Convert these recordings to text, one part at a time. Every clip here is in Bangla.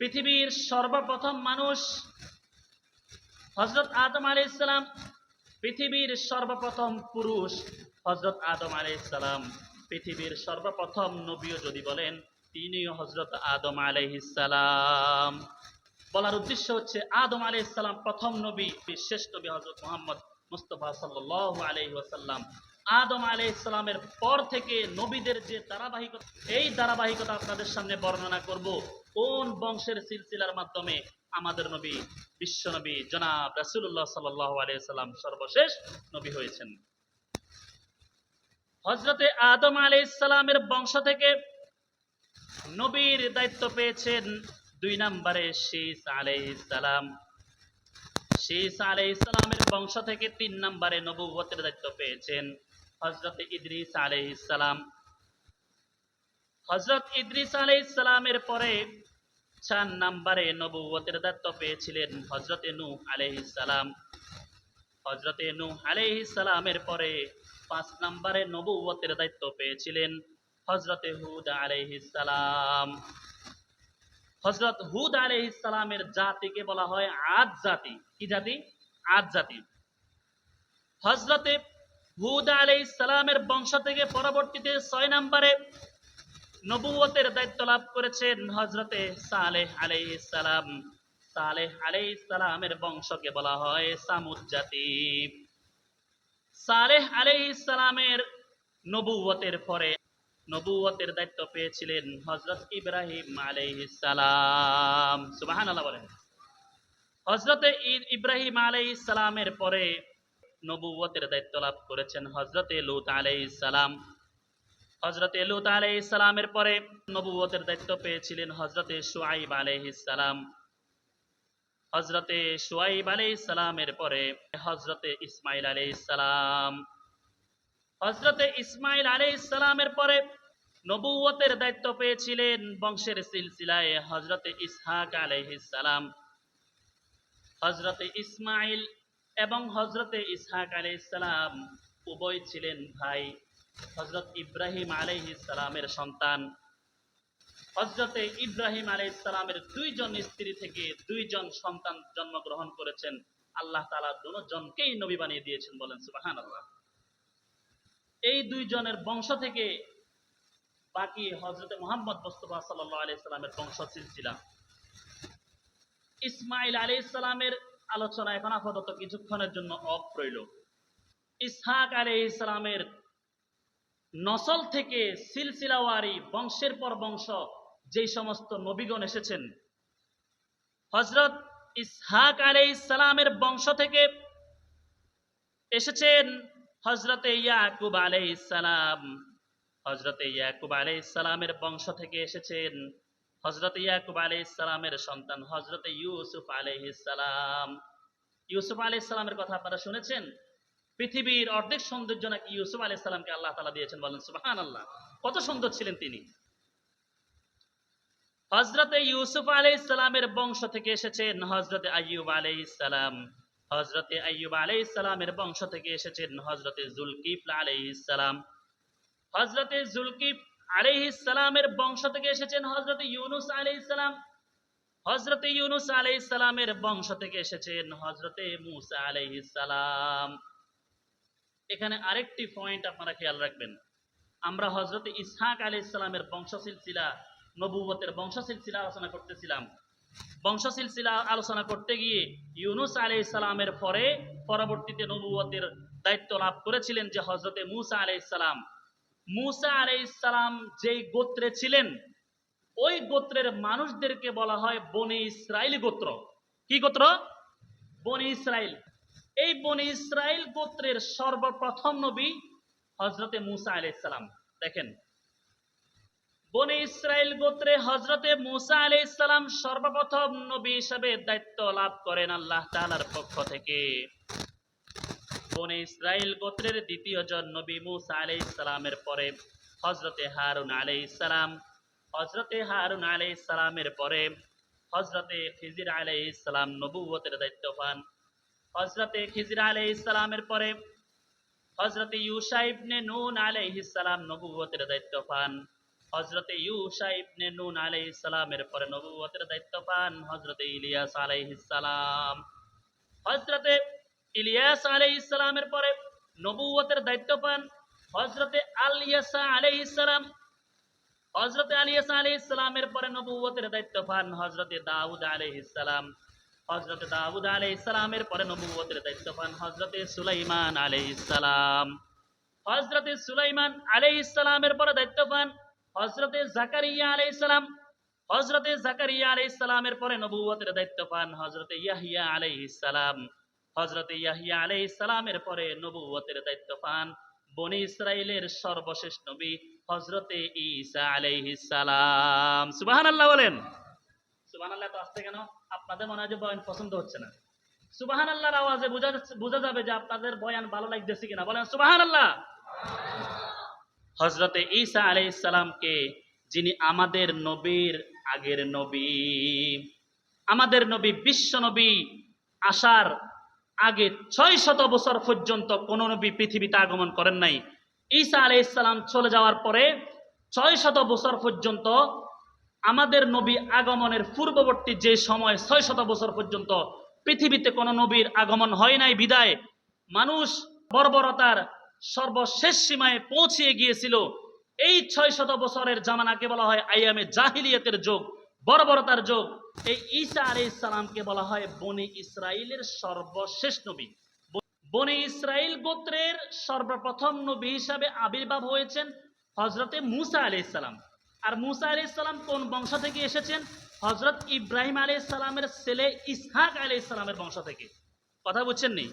পৃথিবীর সর্বপ্রথম মানুষ হজরত আদম আলী ইসলাম পৃথিবীর সর্বপ্রথম পুরুষ হজরত আদম আলী ইসলাম পৃথিবীর সর্বপ্রথম নবীও যদি বলেন, তিনিও হজরত আদম আলাইহিসালাম বলার উদ্দেশ্য হচ্ছে আদম আলী ইসলাম প্রথম নবী শেষ নবী হজরত মোহাম্মদ মুস্তফা সাল্লাহ আলহি ওয়াসাল্লাম। আদম আলী ইসলামের পর থেকে নবীদের যে ধারাবাহিকতা, এই ধারাবাহিকতা আপনাদের সামনে বর্ণনা করব। কোন বংশের সিলসিলার মাধ্যমে আমাদের নবী, বিশ্ব নবী, জনাব রাসুল্লাহ সাল্লাহ সর্বশেষ নবী হয়েছেন? হজরতে আদম আলী ইসলামের বংশ থেকে নবীর দায়িত্ব পেয়েছেন দুই নম্বরে শীষ আলাইসালাম শীষ আলাইসালামের বংশ থেকে তিন নম্বরে নবুবতের দায়িত্ব পেয়েছেন হজরত ইদ্রিস আলাইসালাম হজরত ইদ্রিস আলাইসালামের পরে চার নম্বরে নবুবতের দায়িত্ব পেয়েছিলেন হজরতে নূহ আলাইসালাম হজরতে নূহ আলাইসালামের পরে পাঁচ নম্বরে নবুবতের দায়িত্ব পেয়েছিলেন হজরতে হুদ আলাইহিসালাম হজরত হুদ আলাইহিসালামের জাতিকে বলা হয় আদ জাতি। কি জাতি? আদ জাতি। হজরতে হুদ আলাইহিসালামের বংশ থেকে পরবর্তীতে ছয় নম্বরে নবুয়তের দায়িত্ব লাভ করেছেন হজরতে সালেহ আলাইহিসালাম সালেহ আলাইহিসালামের বংশকে বলা হয় সামুদ জাতি সালেহ আলাইহিসালামের নবুয়তের পরে নবুয়তের দায়িত্ব পেয়েছিলেন হজরত ইব্রাহিম আলাইহিসালাম সুবাহান আল্লাহ বলেন। হজরতে ইব্রাহিম আলাইহিসালামের পরে নবুয়তের দায়িত্ব লাভ করেছেন হজরতে লুত আলাইহিসালাম হজরতে লুত আলাইহিসালামের পরে নবুয়তের দায়িত্ব পেয়েছিলেন হজরতে সুয়াইব আলাইহিসালাম হজরতে সুয়াইব আলাইহিসালামের পরে হজরতে ইসমাইল আলাইহিসালাম হজরতে ইসমাইল আলী ইসলামের পরে নবুয়তের দায়িত্ব পেয়েছিলেন বংশের সিলসিলায় হজরতে ইসহাক আলহিসাম হজরতে ইসমাইল এবং হজরতে ইসহাক আলী ইসলাম উভয় ছিলেন ভাই। হজরত ইব্রাহিম আলহি ইসলামের সন্তান। হজরতে ইব্রাহিম আলহ ইসলামের দুইজন স্ত্রী থেকে দুইজন সন্তান জন্মগ্রহণ করেছেন। আল্লাহ তালা দুজনকেই নবী বানিয়ে দিয়েছেন বলেন সুবাহান আল্লাহ এই দুইজনের বংশ থেকে বাকি হজরত মোহাম্মদ মোস্তফা সাল্লাহ আলি সাল্লামের বংশ সিলসিলা। ইসমাইল আলী ইসলামের আলোচনা এখন আপাতত কিছুক্ষণের জন্য অফ রইল। ইসহাক আলী ইসলামের নসল থেকে সিলসিলাওয়ারি বংশের পর বংশ, যেই সমস্ত নবীগণ এসেছেন। হজরত ইসহাক আলী ইসলামের বংশ থেকে এসেছেন হজরতে ইয়াকুব আলাই সালাম। হজরতে ইয়াকুব আলাই সালামের বংশ থেকে এসেছেন হজরত ইয়াকুব আলাই সালামের সন্তান হজরতে ইউসুফ আলাই সালাম। ইউসুফ আলাই সালামের কথা আপনারা শুনেছেন? পৃথিবীর অর্ধেক সৌন্দর্য নাকি ইউসুফ আলাই সালামকে আল্লাহ তালা দিয়েছেন বলেন সুবাহান আল্লাহ কত সুন্দর ছিলেন তিনি। হজরতে ইউসুফ আলাই সালামের বংশ থেকে এসেছেন হজরতে আইয়ুব আলাই সালাম। হজরতে আইয়ুব আলাই ইসলামের বংশ থেকে এসেছেন হজরতে জুলকিফ আলাই ইসলাম হজরতে জুলকিফ আলাই ইসলামের বংশ থেকে এসেছেন হজরতে ইউনুস আলাই ইসলাম হজরতে ইউনুস আলাই ইসলামের বংশ থেকে এসেছেন হজরতে মুসা আলাই ইসলাম এখানে আরেকটি পয়েন্ট আপনারা খেয়াল রাখবেন। আমরা হজরতে ইসহাক আলাই ইসলামের বংশ নবুবতের বংশ সিলসিলা আলোচনা করতেছিলাম। বংশ সিলসিলা আলোচনা করতে গিয়ে ইউনুস আলি ইসলামের পরে পরবর্তীতে নবুবতের দায়িত্ব লাভ করেছিলেন যে হজরতে মুসা আলি ইসলাম মুসা আলি ইসলাম যেই গোত্রে ছিলেন, ওই গোত্রের মানুষদেরকে বলা হয় বনে ইসরায়েল গোত্র। কি গোত্র? বনি ইসরায়েল এই বনে ইসরায়েল গোত্রের সর্বপ্রথম নবী হজরতে মুসা আলি ইসলাম দেখেন, বনে ইসরায়েল গোত্রে হজরতে মুসা আলি সর্বপ্রথম নবী হিসাবে দায়িত্ব লাভ করেন আল্লাহ তালার পক্ষ থেকে। বনে ইসরায়েল গোত্রের দ্বিতীয় জন নবী মুসা আলি ইসলামের পরে হজরতে হারুন আলি হজরতে হারুন আলি পরে হজরতে ফিজির আলি ইসলাম নবুয়তের দায়িত্ব পান। হজরতে খিজির আলি ইসলামের পরে হজরতে ইউসা ইবনে নুন আলাইহিস সালাম নবুয়তের দায়িত্ব পান। হজরতে ইউসা ইবনে নুন আলাইহিস সালামের পরে নবুয়তের দায়িত্ব পান হজরতে ইলিয়াস আলাইহিস সালাম। হজরতে ইলিয়াস আলাইহিস সালামের পরে নবুয়তের দায়িত্ব পান হজরতে আলিয়াসা আলাইহিস সালাম। হজরতে আলিয়াসা আলাইহিস সালামের পরে নবুয়তের দায়িত্ব পান হজরতে দাউদ আলাইহিস সালাম। হজরতে দাউদ আলাইহিস সালামের পরে নবুয়তের দায়িত্ব পান হজরতে সুলাইমান আলাইহিস সালাম। হজরতে সুলাইমান আলাইহিস সালামের পরে দায়িত্ব পান হজরতে জাকারিয়া আলাইহিস সালাম। হজরতে জাকারিয়া আলাইহিস সালামের পরে নবুয়তের দায়িত্ব পান হজরতে ইয়াহিয়া আলাইহিস সালাম। হজরতে ইয়াহিয়া আলাইহিস সালামের পরে নবুয়তের দায়িত্ব পান বনি ইসরাইলের সর্বশেষ নবী হজরতে ঈসা আলাইহিস সালাম। সুবহানাল্লাহ বলেন। সুবহানাল্লাহ তো আসছে কেন? আপনাদের মনে হয় যে বয়ান পছন্দ হচ্ছে না। সুবহানাল্লাহর আওয়াজে বোঝা বোঝা যাবে যে আপনাদের বয়ান ভালো লাগতেছে কিনা। বলেন, সুবহানাল্লাহ। হজরতে ঈসা আলাইহিস সালামকে, যিনি আমাদের নবীর আগের নবী, আমাদের নবী, বিশ্ব নবী, আসার আগে ছয় শত বছর পর্যন্ত কোন নবী পৃথিবীতে আগমন করেন নাই। ঈসা আলাইহিস সালাম চলে যাওয়ার পরে ছয় শত বছর পর্যন্ত আমাদের নবী আগমনের পূর্ববর্তী যে সময় ছয় শত বছর পর্যন্ত পৃথিবীতে কোনো নবীর আগমন হয় নাই, বিদায়। মানুষ বর্বরতার সর্বশেষ সীমায় পৌঁছিয়ে গিয়েছিল। এই ছয় শত বছরের জামানাকে বলা হয় আইয়ামে জাহিলিয়াতের যোগ, বর্বরতার যোগ। এই ঈসা আলাইহিস সালামকে বলা হয় বনি ইসরায়েলের সর্বশেষ নবী। বনে ইসরায়েল গোত্রের সর্বপ্রথম নবী হিসাবে আবির্ভাব হয়েছেন হজরতে মুসা আলাইহিস সালাম। আর মুসা আলাইহিস সালাম কোন বংশ থেকে এসেছেন? হজরত ইব্রাহিম আলাইহিস সালামের ছেলে ইসহাক আলাইহিস সালামের বংশ থেকে। কথা বুঝছেন নি?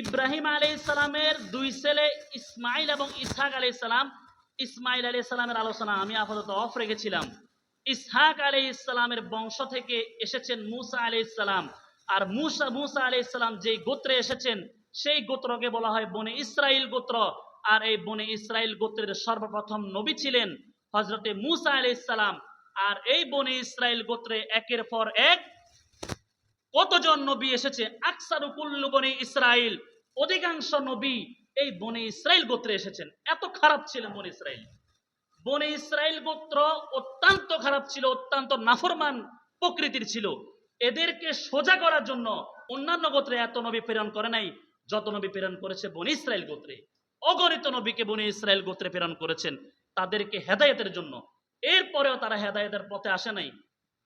ইব্রাহিম আলাইহিস সালামের দুই ছেলে ইসমাইল এবং ইসহাক আলাইহিস সালাম। ইসমাইল আলাইহিস সালামের আলোচনা আমি আপাতত অফ রেখেছিলাম। ইসহাক আলাইহিস সালামের বংশ থেকে এসেছেন মুসা আলাইহিস সালাম। আর মুসা মুসা আলাইহিস সালাম যেই গোত্রে এসেছেন, সেই গোত্রকে বলা হয় বনে ইসরাইল গোত্র। আর এই বনে ইসরাইল গোত্রের সর্বপ্রথম নবী ছিলেন হজরতে মুসা আলাইহিস সালাম আর এই বনে ইসরাইল গোত্রে একের পর এক কতজন নবী এসেছে? আকসারু কুল্লু বনে ইসরাইল অধিকাংশ নবী এই বনে ইসরাইল গোত্রে এসেছেন। এত খারাপ ছিলেন বনে ইসরাইল বনে ইসরাইল গোত্র অত্যন্ত খারাপ ছিল, অত্যন্ত নাফরমান প্রকৃতির ছিল। এদেরকে সোজা করার জন্য অন্যান্য গোত্রে এত নবী প্রেরণ করে নাই, যত নবী প্রেরণ করেছে বনে ইসরাইল গোত্রে। অগণিত নবীকে বনে ইসরাইল গোত্রে প্রেরণ করেছেন। তাদেরকে হেদায়েতের জন্য। এরপরেও তারা হেদায়েতের পথে আসে নাই।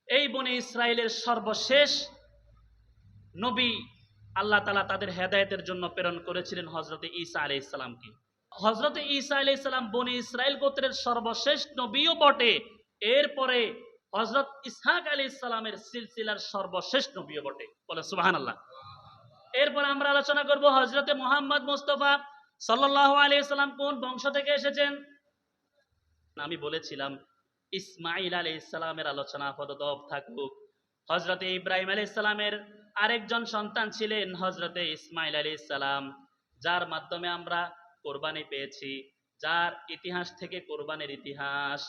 এই বনে ইসরায়েলের সর্বশেষ নবী আল্লাহ তালা তাদের হেদায়েতের জন্য প্রেরণ করেছিলেন হজরতে ঈসা আলি ইসলামকে হজরতে ঈসা আলি ইসলাম বনি ইসরায়েল গোত্রের সর্বশেষ নবীও বটে। এরপরে হজরত ইসহাক আলী ইসলামের সিলসিলার সর্বশেষ নবীও বটে। বলে সুবাহান আল্লাহ এরপর আমরা আলোচনা করব হজরতে মোহাম্মদ মুস্তফা সাল্লাহ আলী ইসলাম কোন বংশ থেকে এসেছেন? আমি বলেছিলাম ইসমাইল আলী ইসলামের আলোচনা আপাতত থাকুক। হজরতে ইব্রাহিম আলী ইসলামের আরেকজন সন্তান ছিলেন হজরতে ইসমাইল আলী ইসলাম যার মাধ্যমে আমরা কোরবানি পেয়েছি, যার ইতিহাস থেকে কোরবানির ইতিহাস।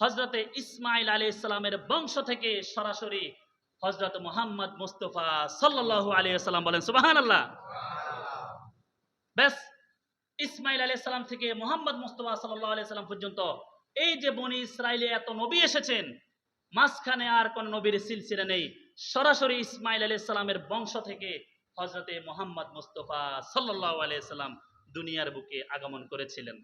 হজরতে ইসমাইল আলী ইসলামের বংশ থেকে সরাসরি হজরত মোহাম্মদ মুস্তফা সাল্লাল্লাহু আলাইহি সাল্লাম বলেন আল্লাহ ব্যাস ইসমাইল আলী সাল্লাম থেকে মোহাম্মদ মুস্তফা সাল্লাহ আলি সাল্লাম পর্যন্ত, এই যে বনি ইসরায়েলে এত নবী এসেছেন, মাঝখানে আর কোন নবীর সিলসিলা নেই। সরাসরি ইসমাইল আলি সাল্লামের বংশ থেকে হজরতে মোহাম্মদ মুস্তফা সাল্লাহ আলিয়া সাল্লাম দুনিয়ার বুকে আগমন করেছিলেন।